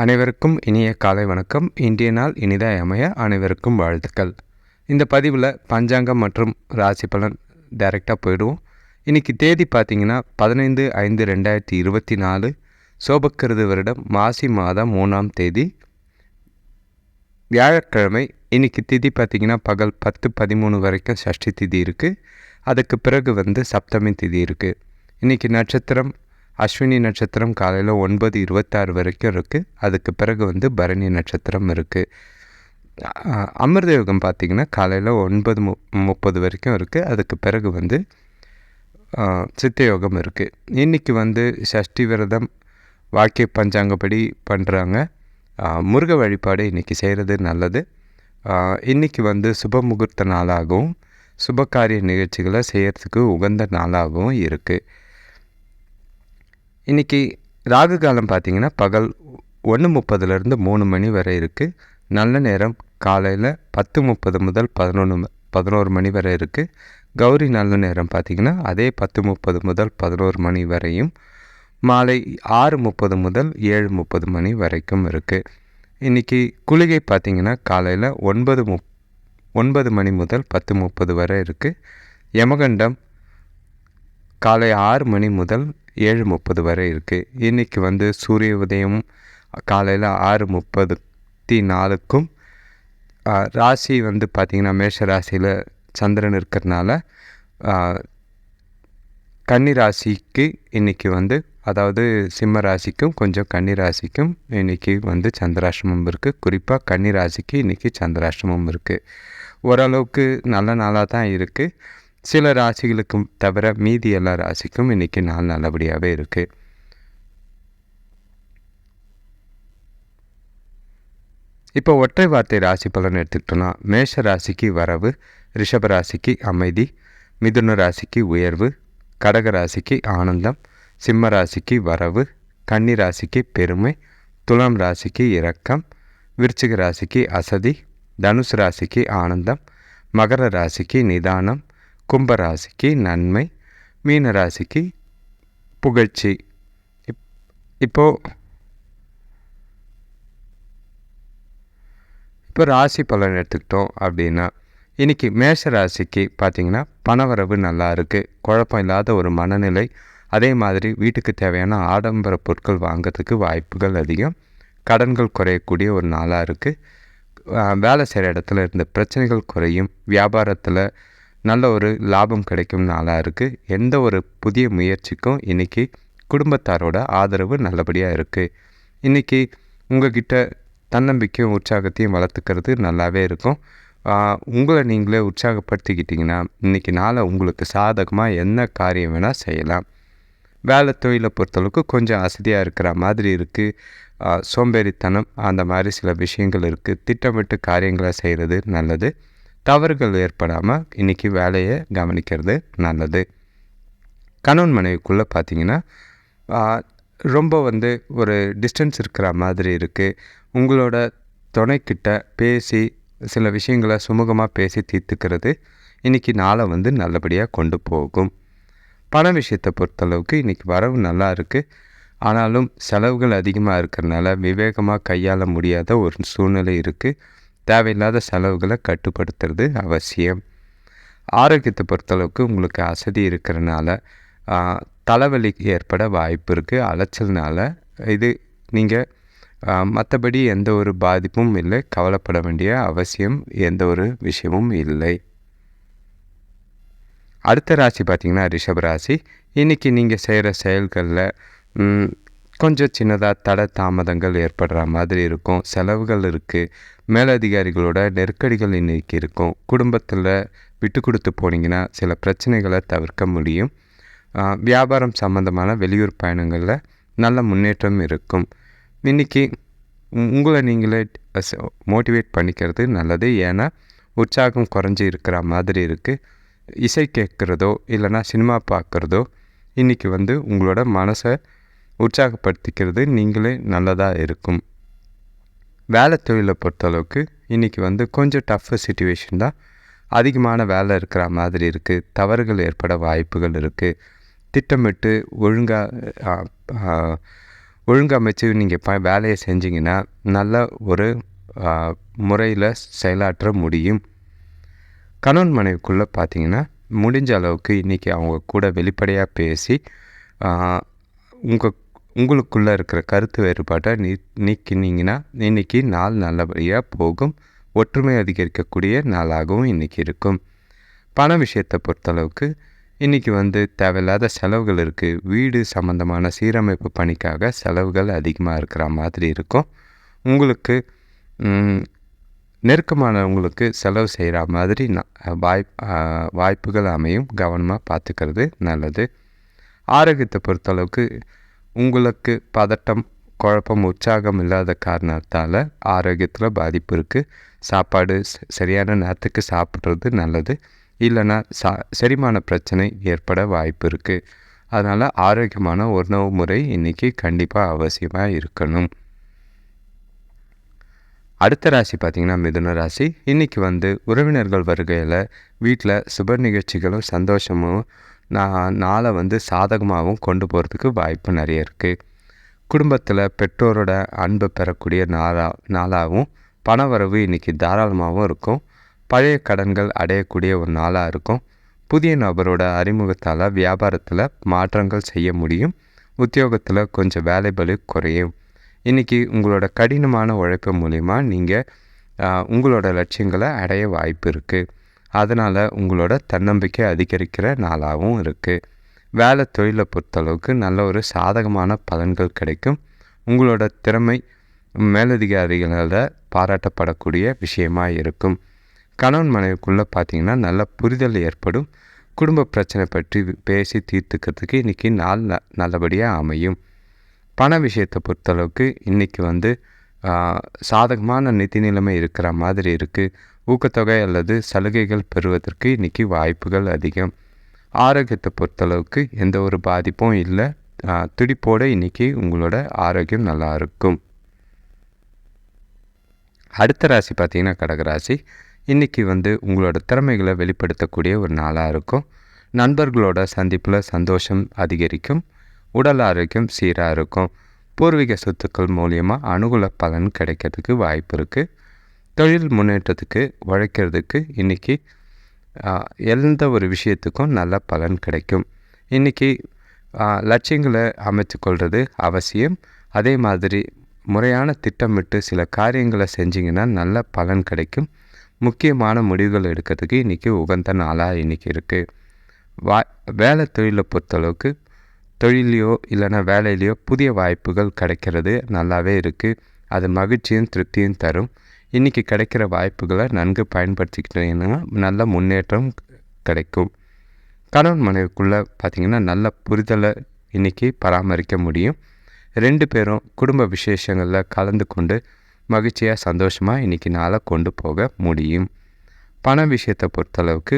அனைவருக்கும் இனிய காலை வணக்கம். இன்றைய நாள் இனிதாய் அமைய அனைவருக்கும் வாழ்த்துக்கள். இந்த பதிவில் பஞ்சாங்கம் மற்றும் ராசி பலன் டைரெக்டாக போயிடுவோம். இன்றைக்கி தேதி பார்த்தீங்கன்னா பதினைந்து ஐந்து ரெண்டாயிரத்தி இருபத்தி நாலு சோபக்கிருது வருடம் மாசி மாதம் மூணாம் தேதி. வியாழக்கிழமை இன்றைக்கி திதி பார்த்திங்கன்னா பகல் பத்து பதிமூணு வரைக்கும் சஷ்டி திதி இருக்குது அதுக்கு பிறகு வந்து சப்தமி திதி இருக்குது இன்றைக்கி நட்சத்திரம் அஸ்வினி நட்சத்திரம் காலையில் ஒன்பது இருபத்தாறு வரைக்கும் இருக்குது அதுக்கு பிறகு வந்து பரணி நட்சத்திரம் இருக்குது அமிர்த யோகம் பார்த்திங்கன்னா காலையில் ஒன்பது மு முப்பது வரைக்கும் இருக்குது அதுக்கு பிறகு வந்து சித்தயோகம் இருக்குது இன்றைக்கி வந்து சஷ்டி விரதம் வாக்கிய பஞ்சாங்கப்படி பண்ணுறாங்க முருக வழிபாடு இன்றைக்கி செய்கிறது நல்லது. இன்றைக்கி வந்து சுப முகூர்த்த நாளாகவும் சுபகாரிய நிகழ்ச்சிகளை செய்கிறதுக்கு உகந்த நாளாகவும் இருக்குது இன்றைக்கி ராகு காலம் பார்த்திங்கன்னா பகல் ஒன்று முப்பதுலேருந்து மூணு மணி வரை இருக்குது நல்ல நேரம் காலையில் பத்து முப்பது முதல் பதினொன்று பதினோரு மணி வரை இருக்குது கௌரி நல்ல நேரம் பார்த்திங்கன்னா அதே பத்து முப்பது முதல் பதினோரு மணி வரையும். மாலை ஆறு முப்பது முதல் ஏழு முப்பது மணி வரைக்கும் இருக்குது இன்றைக்கி குளிகை பார்த்திங்கன்னா காலையில் ஒன்பது முப் ஒன்பது மணி முதல் பத்து முப்பது வரை இருக்குது யமகண்டம் காலை ஆறு மணி முதல் ஏழு முப்பது வரை இருக்குது இன்றைக்கி வந்து சூரிய உதயம் காலையில் ஆறு முப்பத்தி நாலுக்கும் ராசி வந்து பார்த்திங்கன்னா மேஷ ராசியில் சந்திரன் இருக்கிறதுனால கன்னி ராசிக்கு இன்றைக்கி வந்து அதாவது சிம்ம ராசிக்கும் கொஞ்சம் கன்னி ராசிக்கும் இன்றைக்கி வந்து சந்திராஷ்டமம் இருக்குது குறிப்பாக கன்னி ராசிக்கு இன்றைக்கி சந்திராஷ்டமம் இருக்குது ஓரளவுக்கு நல்ல நாளாக தான் இருக்குது சில ராசிகளுக்கும் தவிர மீதி எல்லா ராசிக்கும் இன்றைக்கி நாள் நல்லபடியாகவே இருக்குது இப்போ ஒற்றை வார்த்தை ராசி பலன் எடுத்துக்கிட்டோன்னா மேஷ ராசிக்கு வரவு ரிஷப ராசிக்கு அமைதி மிதுன ராசிக்கு உயர்வு கடக ராசிக்கு ஆனந்தம் சிம்ம ராசிக்கு வரவு கன்னி ராசிக்கு பெருமை துலாம் ராசிக்கு இரக்கம் விருச்சிக ராசிக்கு அசதி தனுசு ராசிக்கு ஆனந்தம் மகர ராசிக்கு நிதானம் கும்பராசிக்கு நன்மை மீன ராசிக்கு புகழ்ச்சி. இப் இப்போது இப்போ ராசி பலன் எடுத்துக்கிட்டோம் அப்படின்னா இன்றைக்கி மேஷ ராசிக்கு பார்த்திங்கன்னா பணவரவு நல்லா இருக்குது குழப்பம் இல்லாத ஒரு மனநிலை. அதே மாதிரி வீட்டுக்கு தேவையான ஆடம்பர பொருட்கள் வாங்கிறதுக்கு வாய்ப்புகள் அதிகம். கடன்கள் குறையக்கூடிய ஒரு நாளாக இருக்குது வேலை செய்கிற இடத்துல இருந்த பிரச்சனைகள் குறையும். வியாபாரத்தில் நல்ல ஒரு லாபம் கிடைக்கும் நாளாக இருக்குது எந்த ஒரு புதிய முயற்சிக்கும் இன்றைக்கி குடும்பத்தாரோட ஆதரவு நல்லபடியாக இருக்குது இன்றைக்கி உங்கள்கிட்ட தன்னம்பிக்கையும் உற்சாகத்தையும் வளர்த்துக்கிறது நல்லாவே இருக்கும். உங்களை நீங்களே உற்சாகப்படுத்திக்கிட்டிங்கன்னா இன்றைக்கி நாளை உங்களுக்கு சாதகமாக என்ன காரியம் வேணால் செய்யலாம். வேலை தொழிலை பொறுத்தளவுக்கு கொஞ்சம் அசதியாக இருக்கிற மாதிரி இருக்குது சோம்பேறித்தனம் அந்த மாதிரி சில விஷயங்கள் இருக்குது திட்டமிட்டு காரியங்களை செய்கிறது நல்லது. தவறுகள் ஏற்படாமல் இன்றைக்கி வேலையை கவனிக்கிறது நல்லது. கணவன் மனைவிக்குள்ளே பார்த்திங்கன்னா ரொம்ப வந்து ஒரு டிஸ்டன்ஸ் இருக்கிற மாதிரி இருக்குது உங்களோட துணைக்கிட்ட பேசி சில விஷயங்களை சுமூகமாக பேசி தீர்த்துக்கிறது இன்றைக்கி நாளை வந்து நல்லபடியாக கொண்டு போகும். பண விஷயத்தை பொறுத்தளவுக்கு இன்றைக்கி வரவு நல்லா இருக்குது ஆனாலும் செலவுகள் அதிகமாக இருக்கிறனால விவேகமாக கையாள முடியாத ஒரு சூழ்நிலை இருக்குது தேவையில்லாத செலவுகளை கட்டுப்படுத்துறது அவசியம். ஆரோக்கியத்தை பொறுத்தளவுக்கு உங்களுக்கு அசதி இருக்கிறனால தலைவலி ஏற்பட வாய்ப்பு இருக்குது அலைச்சல்னால இது நீங்கள் மற்றபடி எந்த ஒரு பாதிப்பும் இல்லை. கவலைப்பட வேண்டிய அவசியம் எந்த ஒரு விஷயமும் இல்லை. அடுத்த ராசி பார்த்திங்கன்னா ரிஷப ராசி. இன்றைக்கி நீங்கள் செய்கிற செயல்களில் கொஞ்சம் சின்னதாக தட தாமதங்கள் ஏற்படுற மாதிரி இருக்கும். செலவுகள் இருக்குது மேலதிகாரிகளோட நெருக்கடிகள் இன்றைக்கி இருக்கும் குடும்பத்தில் விட்டு கொடுத்து போனீங்கன்னா சில பிரச்சனைகளை தவிர்க்க முடியும். வியாபாரம் சம்மந்தமான வெளியூர் பயணங்களில் நல்ல முன்னேற்றம் இருக்கும். இன்றைக்கி உங்களை நீங்களே மோட்டிவேட் பண்ணிக்கிறது நல்லது. ஏன்னா உற்சாகம் குறைஞ்சி இருக்கிற மாதிரி இருக்குது இசை கேட்குறதோ இல்லைனா சினிமா பார்க்குறதோ இன்றைக்கி வந்து உங்களோட மனசை உற்சாகப்படுத்திக்கிறது நீங்களே நல்லதாக இருக்கும். வேலை தொழிலை பொறுத்தளவுக்கு இன்றைக்கி வந்து கொஞ்சம் டஃப் சுச்சுவேஷன் தான். அதிகமான வேலை இருக்கிற மாதிரி இருக்குது தவறுகள் ஏற்பட வாய்ப்புகள் இருக்குது திட்டமிட்டு ஒழுங்காக ஒழுங்கமைச்சு நீங்கள் ப வேலையை செஞ்சிங்கன்னா நல்ல ஒரு முறையில் செயலாற்ற முடியும். கணவன் மனைவிக்குள்ளே பார்த்தீங்கன்னா முடிஞ்ச அளவுக்கு இன்றைக்கி அவங்க கூட வெளிப்படையாக பேசி உங்கள் உங்களுக்குள்ளே இருக்கிற கருத்து வேறுபாட்டை நீ நீக்கினீங்கன்னா இன்றைக்கி நாள் நல்லபடியாக போகும். ஒற்றுமை அதிகரிக்கக்கூடிய நாளாகவும் இன்றைக்கி இருக்கும். பண விஷயத்தை பொறுத்தளவுக்கு இன்றைக்கி வந்து தேவையில்லாத செலவுகள் இருக்குது வீடு சம்மந்தமான சீரமைப்பு பணிக்காக செலவுகள் அதிகமாக இருக்கிற மாதிரி இருக்கும். உங்களுக்கு நெருக்கமானவங்களுக்கு செலவு செய்கிற மாதிரி வாய் வாய்ப்புகள் அமையும். கவனமாக பார்த்துக்கிறது நல்லது. ஆரோக்கியத்தை பொறுத்தளவுக்கு உங்களுக்கு பதட்டம் குழப்பம் உற்சாகம் இல்லாத காரணத்தால் ஆரோக்கியத்தில் பாதிப்பு இருக்குது சாப்பாடு சரியான நேரத்துக்கு சாப்பிட்றது நல்லது. இல்லைன்னா சா செரிமான பிரச்சனை ஏற்பட வாய்ப்பு இருக்குது அதனால் ஆரோக்கியமான உணவு முறை இன்றைக்கி கண்டிப்பாக அவசியமாக இருக்கணும். அடுத்த ராசி பார்த்திங்கன்னா மிதுன ராசி. இன்றைக்கி வந்து உறவினர்கள் வருகையில் வீட்டில் சுப நிகழ்ச்சிகளும் சந்தோஷமும் நான் நாளை வந்து சாதகமாகவும் கொண்டு போகிறதுக்கு வாய்ப்பு நிறைய இருக்குது குடும்பத்தில் பெற்றோரோட அன்பை பெறக்கூடிய நாளா நாளாகவும் பணவரவு இன்றைக்கி தாராளமாகவும் இருக்கும். பழைய கடன்கள் அடையக்கூடிய ஒரு நாளாக இருக்கும். புதிய நபரோட அறிமுகத்தால் வியாபாரத்தில் மாற்றங்கள் செய்ய முடியும். உத்தியோகத்தில் கொஞ்சம் வேலைபலு குறையும். இன்றைக்கி உங்களோட கடினமான உழைப்பு மூலிமா நீங்கள் உங்களோட லட்சியங்களை அடைய வாய்ப்பு இருக்குது அதனால் உங்களோட தன்னம்பிக்கை அதிகரிக்கிற நாளாகவும் இருக்குது வேலை தொழிலை பொறுத்தளவுக்கு நல்ல ஒரு சாதகமான பலன்கள் கிடைக்கும். உங்களோட திறமை மேலதிகாரிகளால் பாராட்டப்படக்கூடிய விஷயமாக இருக்கும். கணவன் மனைவிக்குள்ளே பார்த்திங்கன்னா நல்ல புரிதல் ஏற்படும். குடும்ப பிரச்சனை பற்றி பேசி தீர்த்துக்கிறதுக்கு இன்றைக்கி நாள் ந நல்லபடியாக அமையும். பண விஷயத்தை பொறுத்தளவுக்கு இன்றைக்கி வந்து சாதகமான நிதி நிலைமை இருக்கிற மாதிரி இருக்குது ஊக்கத்தொகை அல்லது சலுகைகள் பெறுவதற்கு இன்றைக்கி வாய்ப்புகள் அதிகம். ஆரோக்கியத்தை பொறுத்தளவுக்கு எந்த ஒரு பாதிப்பும் இல்லை. துடிப்போடு இன்றைக்கி உங்களோட ஆரோக்கியம் நல்லா இருக்கும். அடுத்த ராசி பார்த்திங்கன்னா கடகராசி இன்றைக்கி வந்து உங்களோட திறமைகளை வெளிப்படுத்தக்கூடிய ஒரு நாளாக இருக்கும். நண்பர்களோட சந்திப்பில் சந்தோஷம் அதிகரிக்கும். உடல் ஆரோக்கியம் சீராக இருக்கும். பூர்வீக சொத்துக்கள் மூலியமாக அனுகூல பலன் கிடைக்கிறதுக்கு வாய்ப்பு இருக்குது தொழில் முன்னேற்றத்துக்கு உழைக்கிறதுக்கு இன்றைக்கி எந்த ஒரு விஷயத்துக்கும் நல்ல பலன் கிடைக்கும். இன்றைக்கி லட்சியங்களை அமைத்து கொள்வது அவசியம். அதே மாதிரி முறையான திட்டமிட்டு சில காரியங்களை செஞ்சிங்கன்னா நல்ல பலன் கிடைக்கும். முக்கியமான முடிவுகள் எடுக்கிறதுக்கு இன்றைக்கி உகந்த நாளாக இன்றைக்கி இருக்குது வா வேலை தொழிலை பொறுத்தளவுக்கு தொழிலையோ இல்லைன்னா வேலையிலையோ புதிய வாய்ப்புகள் கிடைக்கிறது நல்லாவே இருக்குது அது மகிழ்ச்சியும் திருப்தியும் தரும். இன்றைக்கி கிடைக்கிற வாய்ப்புகளை நன்கு பயன்படுத்திக்கிட்டீங்கன்னா நல்ல முன்னேற்றம் கிடைக்கும். கணவன் மனைவிக்குள்ளே பார்த்திங்கன்னா நல்ல புரிதலை இன்றைக்கி பராமரிக்க முடியும். ரெண்டு பேரும் குடும்ப விசேஷங்களில் கலந்து கொண்டு மகிழ்ச்சியாக சந்தோஷமாக இன்றைக்கி நாளை கொண்டு போக முடியும். பண விஷயத்தை பொறுத்தளவுக்கு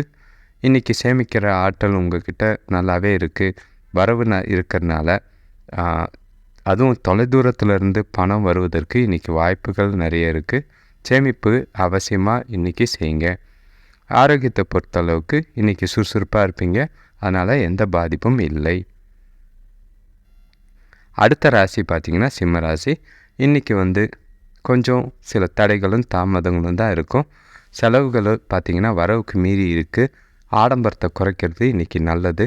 இன்றைக்கி சேமிக்கிற ஆற்றல் உங்கள்கிட்ட நல்லாவே இருக்குது வரவு ந இருக்கிறனால அதுவும் தொலைதூரத்துலேருந்து பணம் வருவதற்கு இன்றைக்கி வாய்ப்புகள் நிறைய இருக்குது சேமிப்பு அவசியமாக இன்றைக்கி செய்யுங்க. ஆரோக்கியத்தை பொறுத்தளவுக்கு இன்றைக்கி சுறுசுறுப்பாக இருப்பீங்க. அதனால் எந்த பாதிப்பும் இல்லை. அடுத்த ராசி பார்த்திங்கன்னா சிம்ம ராசி. இன்றைக்கி வந்து கொஞ்சம் சில தடைகளும் தாமதங்களும் தான் இருக்கும். செலவுகள் பார்த்திங்கன்னா வரவுக்கு மீறி இருக்குது ஆடம்பரத்தை குறைக்கிறது இன்றைக்கி நல்லது.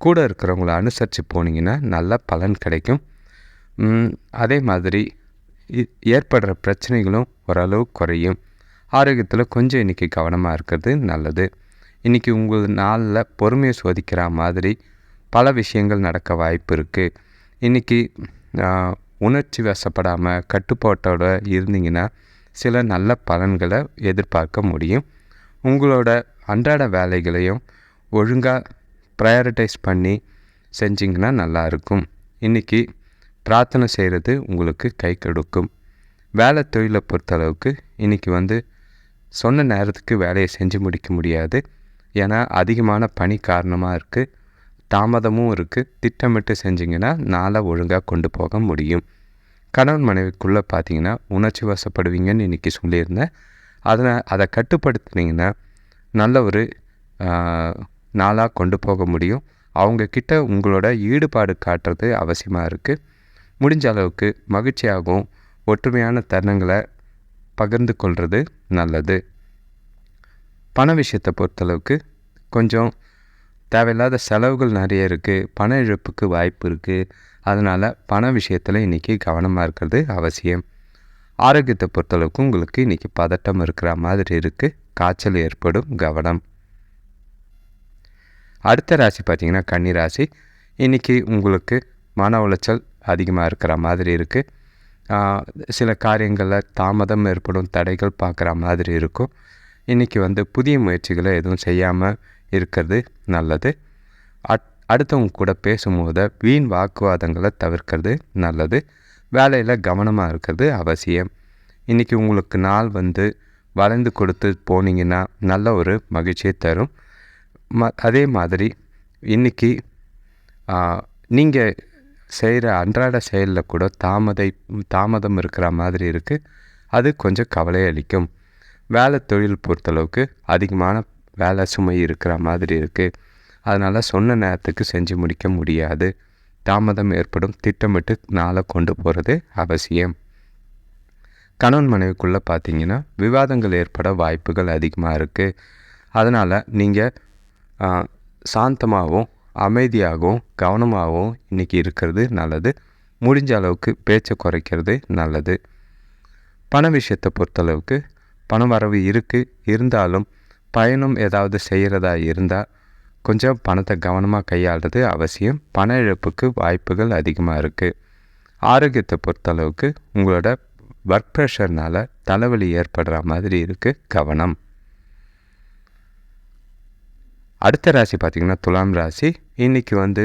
கூட இருக்கிறவங்கள அனுசரித்து போனீங்கன்னா நல்ல பலன் கிடைக்கும். அதே மாதிரி ஏற்படுற பிரச்சனைகளும் ஓரளவு குறையும். ஆரோக்கியத்தில் கொஞ்சம் இன்றைக்கி கவனமாக இருக்கிறது நல்லது. இன்றைக்கி உங்கள் நாளில் பொறுமையை சோதிக்கிற மாதிரி பல விஷயங்கள் நடக்க வாய்ப்பு இருக்குது இன்றைக்கி உணர்ச்சி வசப்படாமல் கட்டுப்பாட்டோட இருந்தீங்கன்னா சில நல்ல பலன்களை எதிர்பார்க்க முடியும். உங்களோட அன்றாட வேலைகளையும் ஒழுங்காக ப்ரையாரிட்டைஸ் பண்ணி செஞ்சிங்கன்னா நல்லாயிருக்கும் இன்றைக்கி பிரார்த்தனை செய்கிறது உங்களுக்கு கை கொடுக்கும். வேலை தொழிலை பொறுத்தளவுக்கு இன்றைக்கி வந்து சொன்ன நேரத்துக்கு வேலையை செஞ்சு முடிக்க முடியாது. ஏன்னா அதிகமான பணி காரணமாக இருக்குது தாமதமும் இருக்குது திட்டமிட்டு செஞ்சிங்கன்னா நாளை ஒழுங்காக கொண்டு போக முடியும். கணவன் மனைவிக்குள்ளே பார்த்தீங்கன்னா உணர்ச்சி வசப்படுவீங்கன்னு இன்றைக்கி சொல்லியிருந்தேன். அதனால் அதை கட்டுப்படுத்துனீங்கன்னா நல்ல ஒரு நாளாக கொண்டு போக முடியும். அவங்கக்கிட்ட உங்களோட ஈடுபாடு காட்டுறது அவசியமாக இருக்குது முடிஞ்ச அளவுக்கு மகிழ்ச்சியாகவும் ஒற்றுமையான தருணங்களை பகிர்ந்து கொள்வது நல்லது. பண விஷயத்தை பொறுத்தளவுக்கு கொஞ்சம் தேவையில்லாத செலவுகள் நிறைய இருக்குது பண இழப்புக்கு வாய்ப்பு இருக்குது அதனால் பண விஷயத்தில் இன்றைக்கி கவனமாக இருக்கிறது அவசியம். ஆரோக்கியத்தை பொறுத்தளவுக்கு உங்களுக்கு இன்றைக்கி பதட்டம் இருக்கிற மாதிரி இருக்குது காய்ச்சல் ஏற்படும் கவனம். அடுத்த ராசி பார்த்திங்கன்னா கன்னி ராசி. இன்றைக்கி உங்களுக்கு மன உளைச்சல் அதிகமாக இருக்கிற மாதிரி இருக்குது சில காரியங்களில் தாமதம் ஏற்படும் தடைகள் பார்க்குற மாதிரி இருக்கும். இன்றைக்கி வந்து புதிய முயற்சிகளை எதுவும் செய்யாமல் இருக்கிறது நல்லது. அட் அடுத்தவங்க கூட பேசும்போது வீண் வாக்குவாதங்களை தவிர்க்கிறது நல்லது. வேலையில் கவனமாக இருக்கிறது அவசியம். இன்றைக்கி உங்களுக்கு நாள் வந்து வளைந்து கொடுத்து போனீங்கன்னா நல்ல ஒரு மகிழ்ச்சியை தரும். ம அதே மாதிரி இன்றைக்கி நீங்கள் செய்கிற அன்றாட செயலில் கூட தாமதை தாமதம் இருக்கிற மாதிரி இருக்குது அது கொஞ்சம் கவலை அளிக்கும். வேலை தொழில் பொறுத்தளவுக்கு அதிகமான வேலை சுமை இருக்கிற மாதிரி இருக்குது அதனால் சொன்ன நேரத்துக்கு செஞ்சு முடிக்க முடியாது. தாமதம் ஏற்படும். திட்டமிட்டு நாளை கொண்டு போகிறது அவசியம். கணவன் மனைவிக்குள்ளே பார்த்தீங்கன்னா விவாதங்கள் ஏற்பட வாய்ப்புகள் அதிகமாக இருக்குது அதனால் நீங்கள் சாந்தமாகவும் அமைதியாகவும் கவனமாகவும் இன்றைக்கி இருக்கிறது நல்லது. முடிஞ்ச அளவுக்கு பேச்சை குறைக்கிறது நல்லது. பண விஷயத்தை பொறுத்தளவுக்கு பண வரவு இருக்குது இருந்தாலும் பயணம் ஏதாவது செய்கிறதா இருந்தால் கொஞ்சம் பணத்தை கவனமாக கையாளுறது அவசியம். பண இழப்புக்கு வாய்ப்புகள் அதிகமாக இருக்குது ஆரோக்கியத்தை பொறுத்தளவுக்கு உங்களோட ஒர்க் ப்ரெஷர்னால் தலைவலி ஏற்படுற மாதிரி இருக்குது கவனம். அடுத்த ராசி பார்த்திங்கன்னா துலாம் ராசி. இன்றைக்கி வந்து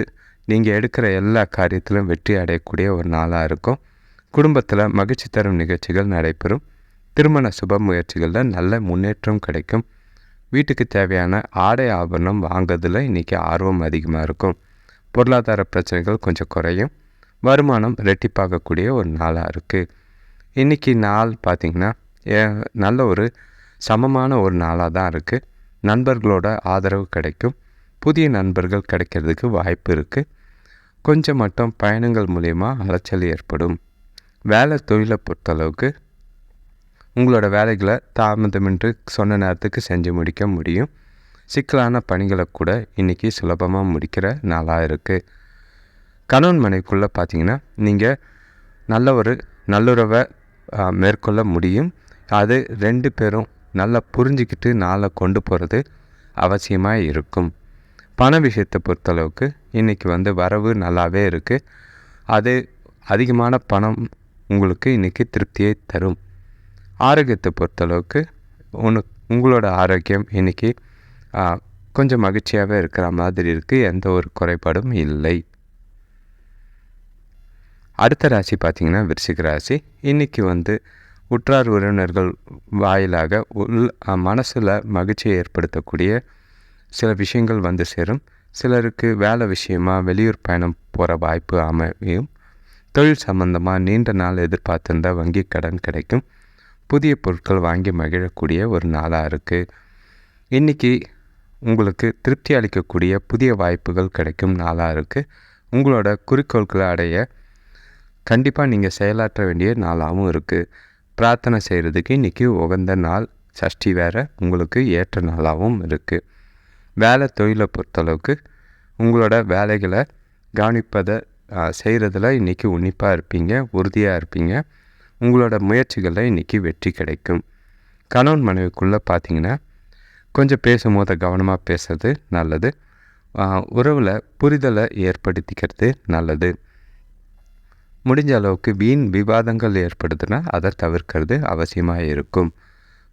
நீங்கள் எடுக்கிற எல்லா காரியத்திலும் வெற்றி அடையக்கூடிய ஒரு நாளாக இருக்கும். குடும்பத்தில் மகிழ்ச்சி தரும் நிகழ்ச்சிகள் நடைபெறும். திருமண சுப முயற்சிகளில் நல்ல முன்னேற்றம் கிடைக்கும். வீட்டுக்கு தேவையான ஆடை ஆபரணம் வாங்குறதுல இன்றைக்கி ஆர்வம் அதிகமாக இருக்கும். பொருளாதார பிரச்சனைகள் கொஞ்சம் குறையும். வருமானம் ரெட்டிப்பாகக்கூடிய ஒரு நாளாக இருக்குது இன்றைக்கி நாள் பார்த்திங்கன்னா நல்ல ஒரு சமமான ஒரு நாளாக தான் இருக்குது நண்பர்களோட ஆதரவு கிடைக்கும். புதிய நண்பர்கள் கிடைக்கிறதுக்கு வாய்ப்பு இருக்குது கொஞ்சம் மட்டும் பயணங்கள் மூலயமா அலைச்சல் ஏற்படும். வேலை தொழிலை பொறுத்தளவுக்கு உங்களோட வேலைகளை தாமதமின்றி சொன்ன நேரத்துக்கு செஞ்சு முடிக்க முடியும். சிக்கலான பணிகளை கூட இன்றைக்கி சுலபமாக முடிக்கிற நாளாக இருக்குது கணவன் மனைக்குள்ளே பார்த்தீங்கன்னா நீங்கள் நல்ல ஒரு நல்லுறவை மேற்கொள்ள முடியும். அது ரெண்டு பேரும் நல்லா புரிஞ்சிக்கிட்டு நாளை கொண்டு போகிறது அவசியமாக இருக்கும். பண விஷயத்தை பொறுத்தளவுக்கு இன்றைக்கி வந்து வரவு நல்லாவே இருக்குது அது அதிகமான பணம் உங்களுக்கு இன்றைக்கி திருப்தியை தரும். ஆரோக்கியத்தை பொறுத்தளவுக்கு உனு உங்களோட ஆரோக்கியம் இன்றைக்கி கொஞ்சம் மகிழ்ச்சியாகவே இருக்கிற மாதிரி இருக்குது எந்த ஒரு குறைபாடும் இல்லை. அடுத்த ராசி பார்த்திங்கன்னா விருச்சிக ராசி. இன்றைக்கி வந்து உற்றார் உறவினர்கள் வாயிலாக உள் மனசில் மகிழ்ச்சியை ஏற்படுத்தக்கூடிய சில விஷயங்கள் வந்து சேரும். சிலருக்கு வேலை விஷயமாக வெளியூர் பயணம் போகிற வாய்ப்பு அமையும். தொழில் சம்பந்தமாக நீண்ட நாள் எதிர்பார்த்திருந்த வங்கி கடன் கிடைக்கும். புதிய பொருட்கள் வாங்கி மகிழக்கூடிய ஒரு நாளாக இருக்குது இன்றைக்கி உங்களுக்கு திருப்தி அளிக்கக்கூடிய புதிய வாய்ப்புகள் கிடைக்கும் நாளாக இருக்குது உங்களோட குறிக்கோள்களை அடைய கண்டிப்பாக நீங்கள் செயலாற்ற வேண்டிய நாளாகவும் இருக்குது பிரார்த்தனை செய்கிறதுக்கு இன்றைக்கி உகந்த நாள். சஷ்டி வேறு உங்களுக்கு ஏற்ற நாளாகவும் இருக்குது வேலை தொழிலை பொறுத்தளவுக்கு உங்களோட வேலைகளை கவனிப்பதை செய்கிறதுல இன்றைக்கி உன்னிப்பாக இருப்பீங்க உறுதியாக இருப்பீங்க. உங்களோட முயற்சிகளில் இன்றைக்கி வெற்றி கிடைக்கும். கணவன் மனைவிக்குள்ளே பார்த்தீங்கன்னா கொஞ்சம் பேசும்போது கவனமாக பேசுறது நல்லது. உறவில் புரிதலை ஏற்படுத்திக்கிறது நல்லது. முடிஞ்ச அளவுக்கு வீண் விவாதங்கள் ஏற்படுதுன்னா அதை தவிர்க்கிறது அவசியமாக இருக்கும்.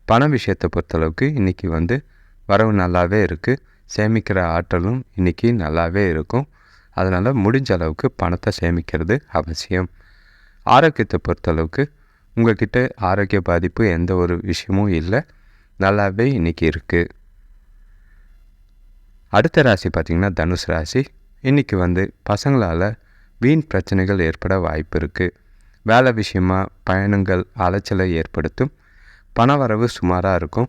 பண விஷயத்தை பொறுத்தளவுக்கு இன்றைக்கி வந்து வரவு நல்லாவே இருக்குது சேமிக்கிற ஆற்றலும் இன்றைக்கி நல்லாவே இருக்கும். அதனால் முடிஞ்ச அளவுக்கு பணத்தை சேமிக்கிறது அவசியம். ஆரோக்கியத்தை பொறுத்தளவுக்கு உங்கள்கிட்ட ஆரோக்கிய பாதிப்பு எந்த ஒரு விஷயமும் இல்லை. நல்லாவே இன்றைக்கி இருக்குது அடுத்த ராசி பார்த்திங்கன்னா தனுஷ் ராசி. இன்றைக்கி வந்து பசங்களால் வீண் பிரச்சனைகள் ஏற்பட வாய்ப்பு இருக்குது வேலை விஷயமாக பயணங்கள் அலைச்சலை ஏற்படுத்தும். பணவரவு சுமாராக இருக்கும்.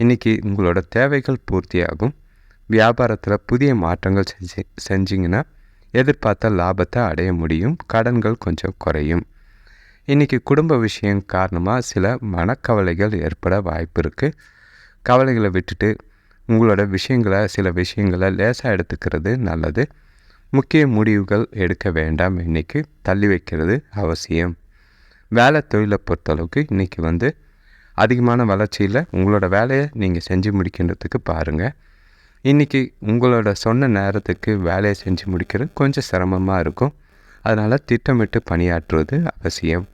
இன்றைக்கி உங்களோட தேவைகள் பூர்த்தியாகும். வியாபாரத்தில் புதிய மாற்றங்கள் செஞ்சு செஞ்சிங்கன்னா எதிர்பார்த்த லாபத்தை அடைய முடியும். கடன்கள் கொஞ்சம் குறையும். இன்றைக்கி குடும்ப விஷயம் காரணமாக சில மனக்கவலைகள் ஏற்பட வாய்ப்பு இருக்குது கவலைகளை விட்டுட்டு உங்களோட விஷயங்களை சில விஷயங்களை லேசாக எடுத்துக்கிறது நல்லது. முக்கிய முடிவுகள் எடுக்க வேண்டாம். இன்றைக்கி தள்ளி வைக்கிறது அவசியம். வேலை தொழிலை பொறுத்தளவுக்கு இன்றைக்கி வந்து அதிகமான வளர்ச்சியில் உங்களோட வேலையை நீங்கள் செஞ்சு முடிக்கின்றதுக்கு பாருங்கள் இன்றைக்கி உங்களோட சொன்ன நேரத்துக்கு வேலையை செஞ்சு முடிக்கிறது கொஞ்சம் சிரமமாக இருக்கும். அதனால் திட்டமிட்டு பணியாற்றுவது அவசியம்.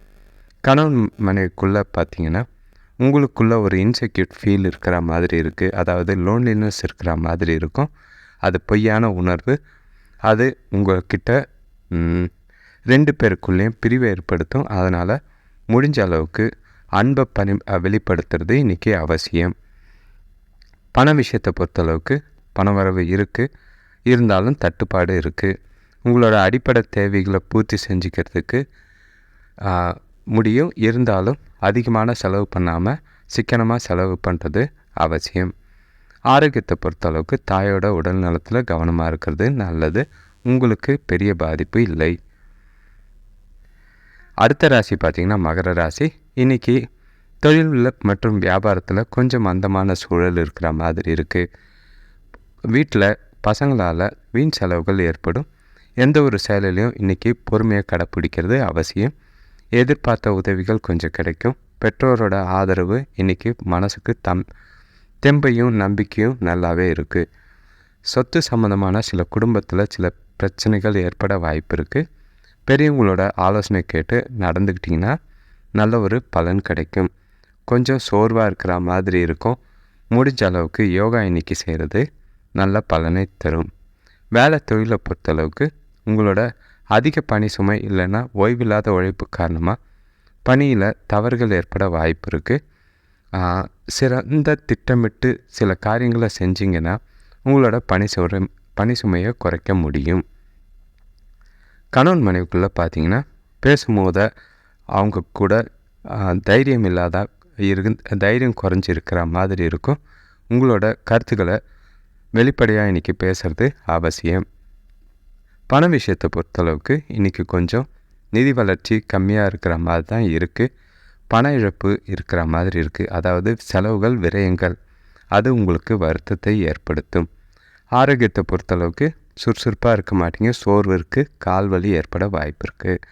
கணவன் மனைவிக்குள்ளே பார்த்தீங்கன்னா உங்களுக்குள்ளே ஒரு இன்செக்யூர் ஃபீல் இருக்கிற மாதிரி இருக்குது அதாவது லோன்லினஸ் இருக்கிற மாதிரி இருக்கும். அது பொய்யான உணர்வு அது உங்கள்கிட்ட ரெண்டு பேருக்குள்ளேயும் பிரிவை ஏற்படுத்தும். அதனால் முடிஞ்ச அளவுக்கு அன்பை பணி வெளிப்படுத்துறது இன்றைக்கி அவசியம். பண விஷயத்தை பொறுத்தளவுக்கு பணவரவு இருக்குது இருந்தாலும் தட்டுப்பாடு இருக்குது உங்களோட அடிப்படை தேவைகளை பூர்த்தி செஞ்சுக்கிறதுக்கு முடியும். இருந்தாலும் அதிகமான செலவு பண்ணாமல் சிக்கனமாக செலவு பண்ணுறது அவசியம். ஆரோக்கியத்தை பொறுத்தளவுக்கு தாயோட உடல் நலத்தில் கவனமாக இருக்கிறது நல்லது. உங்களுக்கு பெரிய பாதிப்பு இல்லை. அடுத்த ராசி பார்த்திங்கன்னா மகர ராசி. இன்றைக்கி தொழில் மற்றும் வியாபாரத்தில் கொஞ்சம் மந்தமான சூழல் இருக்கிற மாதிரி இருக்குது வீட்டில் பசங்களால் வீண் செலவுகள் ஏற்படும். எந்த ஒரு செயலிலையும் இன்றைக்கி பொறுமையாக கடைப்பிடிக்கிறது அவசியம். எதிர்பார்த்த உதவிகள் கொஞ்சம் கிடைக்கும். பெற்றோரோட ஆதரவு இன்றைக்கி மனசுக்கு தம் தெம்பையும் நம்பிக்கையும் நல்லாவே இருக்குது சொத்து சம்மந்தமான சில குடும்பத்தில் சில பிரச்சனைகள் ஏற்பட வாய்ப்பு இருக்குது பெரியவங்களோட ஆலோசனை கேட்டு நடந்துக்கிட்டிங்கன்னா நல்ல ஒரு பலன் கிடைக்கும். கொஞ்சம் சோர்வாக இருக்கிற மாதிரி இருக்கும். முடிஞ்ச அளவுக்கு யோகா இன்னைக்கு செய்கிறது நல்ல பலனை தரும். வேலை தொழிலை பொறுத்தளவுக்கு உங்களோட அதிக பணி சுமை இல்லைன்னா ஓய்வில்லாத உழைப்பு காரணமாக பணியில் தவறுகள் ஏற்பட வாய்ப்பு இருக்குது சிறந்த திட்டமிட்டு சில காரியங்களை செஞ்சிங்கன்னா உங்களோட பணி சுமை பணி சுமையை குறைக்க முடியும். கணவன் மனைவிக்குள்ளே பார்த்தீங்கன்னா பேசும்போது அவங்க கூட தைரியம் இல்லாத இரு தைரியம் குறைஞ்சிருக்கிற மாதிரி இருக்கும். உங்களோட கருத்துக்களை வெளிப்படையாக இன்றைக்கி பேசுகிறது அவசியம். பண விஷயத்தை பொறுத்தளவுக்கு இன்றைக்கி கொஞ்சம் நிதி வளர்ச்சி கம்மியாக இருக்கிற மாதிரி தான் இருக்குது பண இழப்பு இருக்கிற மாதிரி இருக்குது அதாவது செலவுகள் விரயங்கள். அது உங்களுக்கு வருத்தத்தை ஏற்படுத்தும். ஆரோக்கியத்தை பொறுத்தளவுக்கு சுறுசுறுப்பாக இருக்க மாட்டீங்க. சோர்வு இருக்குது கால் வலி ஏற்பட வாய்ப்பு இருக்குது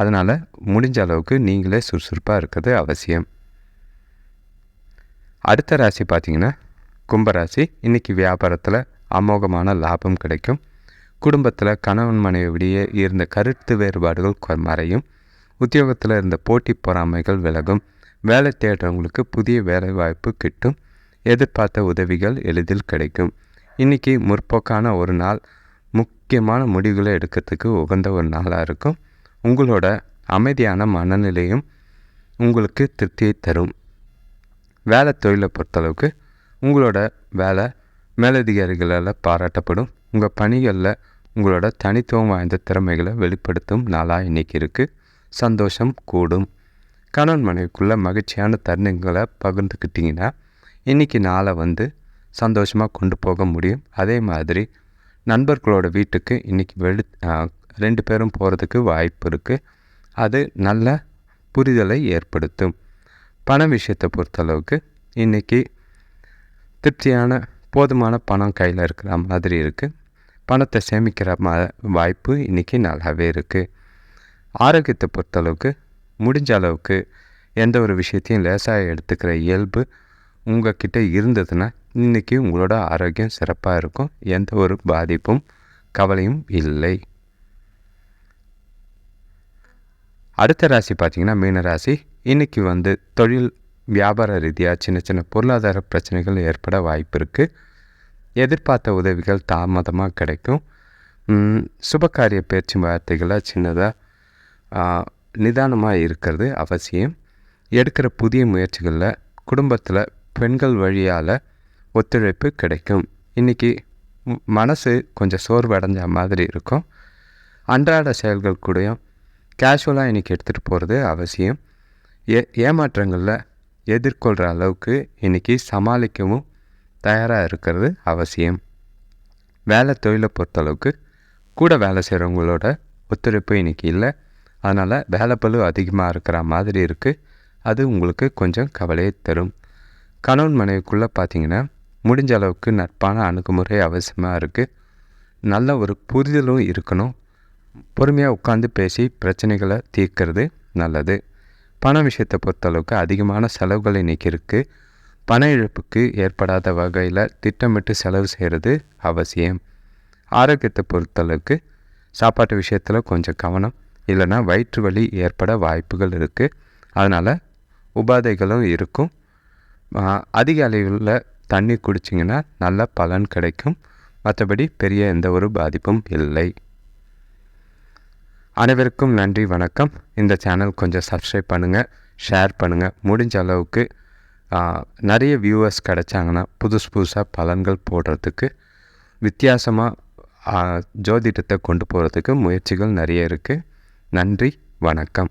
அதனால் முடிஞ்ச அளவுக்கு நீங்களே சுறுசுறுப்பாக இருக்கிறது அவசியம். அடுத்த ராசி பார்த்திங்கன்னா கும்பராசி இன்றைக்கி வியாபாரத்தில் அமோகமான லாபம் கிடைக்கும். குடும்பத்தில் கணவன் மனைவிடையே இருந்த கருத்து வேறுபாடுகள் மறையும். உத்தியோகத்தில் இருந்த போட்டி பொறாமைகள் விலகும். வேலை தேடுறவங்களுக்கு புதிய வேலை வாய்ப்பு கிட்டும். எதிர்பார்த்த உதவிகள் எளிதில் கிடைக்கும். இன்றைக்கி முற்போக்கான ஒரு நாள். முக்கியமான முடிவுகளை எடுக்கிறதுக்கு உகந்த ஒரு நாளாக இருக்கும். உங்களோட அமைதியான மனநிலையும் உங்களுக்கு திருப்தியை தரும். வேலை தொழிலை பொறுத்தளவுக்கு உங்களோட வேலை மேலதிகாரிகளால் பாராட்டப்படும். உங்கள் பணிகளில் உங்களோட தனித்துவம் வாய்ந்த திறமைகளை வெளிப்படுத்தும் நாளாக இன்றைக்கி இருக்குது சந்தோஷம் கூடும். கணவன் மனைவிக்குள்ளே மகிழ்ச்சியான தருணங்களை பகிர்ந்துக்கிட்டிங்கன்னா இன்றைக்கி நாளை வந்து சந்தோஷமாக கொண்டு போக முடியும். அதே மாதிரி நண்பர்களோட வீட்டுக்கு இன்றைக்கி வெளி ரெண்டு பேரும் போகிறதுக்கு வாய்ப்பு இருக்குது அது நல்ல புரிதலை ஏற்படுத்தும். பண விஷயத்தை பொறுத்தளவுக்கு இன்றைக்கி திருப்தியான போதுமான பணம் கையில் இருக்கிற மாதிரி இருக்குது பணத்தை சேமிக்கிற மா வாய்ப்பு இன்றைக்கி நல்லாவே இருக்குது ஆரோக்கியத்தை பொறுத்தளவுக்கு முடிஞ்ச அளவுக்கு எந்த ஒரு விஷயத்தையும் லேசாக எடுத்துக்கிற இயல்பு உங்கள்கிட்ட இருந்ததுன்னா இன்றைக்கி உங்களோட ஆரோக்கியம் சிறப்பாக இருக்கும். எந்த ஒரு பாதிப்பும் கவலையும் இல்லை. அடுத்த ராசி பார்த்திங்கன்னா மீனராசி இன்றைக்கி வந்து தொழில் வியாபார ரீதியாக சின்ன சின்ன பொருளாதார பிரச்சனைகள் ஏற்பட வாய்ப்பு இருக்குது எதிர்பார்த்த உதவிகள் தாமதமாக கிடைக்கும். சுபகாரிய பேச்சு வார்த்தைகளாக சின்னதாக நிதானமாக இருக்கிறது அவசியம். எடுக்கிற புதிய முயற்சிகளில் குடும்பத்தில் பெண்கள் வழியால் ஒத்துழைப்பு கிடைக்கும். இன்றைக்கி மனசு கொஞ்சம் சோர்வடைஞ்ச மாதிரி இருக்கும். அன்றாட செயல்கள் கூடயும் கேஷுவலாக இன்றைக்கி எடுத்துகிட்டு போகிறது அவசியம். ஏ ஏமாற்றங்களில் எதிர்கொள்கிற அளவுக்கு இன்றைக்கி சமாளிக்கவும் தயாராக இருக்கிறது அவசியம். வேலை தொழிலை பொறுத்தளவுக்கு கூட வேலை செய்கிறவங்களோட ஒத்துழைப்பு இன்றைக்கி இல்லை. அதனால் வேலைப்பளு அதிகமாக இருக்கிற மாதிரி இருக்குது அது உங்களுக்கு கொஞ்சம் கவலையை தரும். கணவன் மனைவிக்குள்ளே பார்த்தீங்கன்னா முடிஞ்ச அளவுக்கு நட்பான அணுகுமுறை அவசியமாக இருக்குது நல்ல ஒரு புரிதலும் இருக்கணும். பொறுமையாக உட்காந்து பேசி பிரச்சனைகளை தீர்க்கிறது நல்லது. பண விஷயத்தை பொறுத்தளவுக்கு அதிகமான செலவுகள் இன்றைக்கி இருக்குது பண இழப்புக்கு ஏற்படாத வகையில் திட்டமிட்டு செலவு செய்கிறது அவசியம். ஆரோக்கியத்தை பொறுத்தளவுக்கு சாப்பாட்டு விஷயத்தில் கொஞ்சம் கவனம். இல்லைன்னா வயிற்று வலி ஏற்பட வாய்ப்புகள் இருக்குது அதனால் உபாதைகளும் இருக்கும். அதிக அளவில் தண்ணி குடிச்சிங்கன்னா நல்ல பலன் கிடைக்கும். மற்றபடி பெரிய எந்த ஒரு பாதிப்பும் இல்லை. அனைவருக்கும் நன்றி வணக்கம். இந்த சேனல் கொஞ்சம் சப்ஸ்கிரைப் பண்ணுங்கள் ஷேர் பண்ணுங்கள் முடிஞ்ச அளவுக்கு நிறைய வியூவர்ஸ் கிடைச்சாங்கன்னா புதுசு புதுசாக பலன்கள் போடுறதுக்கு வித்தியாசமாக ஜோதிடத்தை கொண்டு போகிறதுக்கு முயற்சிகள் நிறைய இருக்குது நன்றி வணக்கம்.